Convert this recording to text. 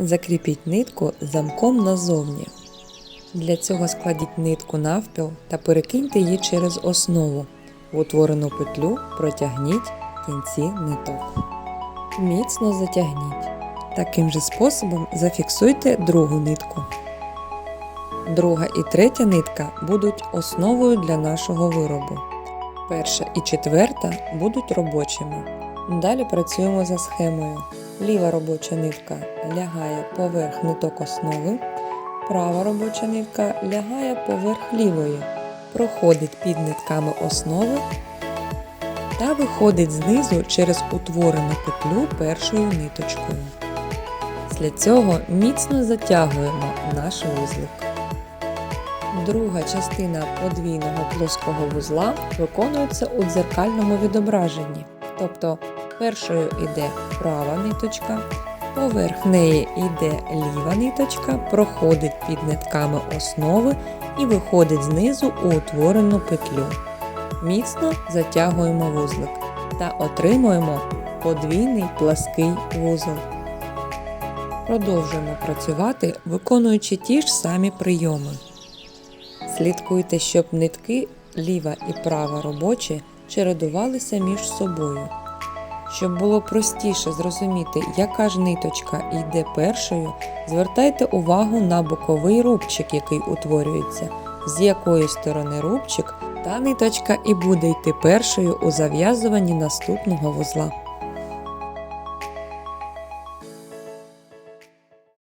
Закріпіть нитку замком назовні. Для цього складіть нитку навпіл та перекиньте її через основу. В утворену петлю протягніть кінці ниток. Міцно затягніть. Таким же способом зафіксуйте другу нитку. Друга і третя нитка будуть основою для нашого виробу. Перша і четверта будуть робочими. Далі працюємо за схемою. Ліва робоча нитка лягає поверх ниток основи, права робоча нитка лягає поверх лівої, проходить під нитками основи та виходить знизу через утворену петлю першою ниточкою. Після цього міцно затягуємо наш вузлик. Друга частина подвійного плоского вузла виконується у дзеркальному відображенні. Тобто першою йде права ниточка, поверх неї йде ліва ниточка, проходить під нитками основи і виходить знизу у утворену петлю. Міцно затягуємо вузлик та отримуємо подвійний плаский вузол. Продовжуємо працювати, виконуючи ті ж самі прийоми. Слідкуйте, щоб нитки ліва і права робочі чередувалися між собою. Щоб було простіше зрозуміти, яка ж ниточка йде першою, звертайте увагу на боковий рубчик, який утворюється, з якої сторони рубчик та ниточка і буде йти першою у зав'язуванні наступного вузла.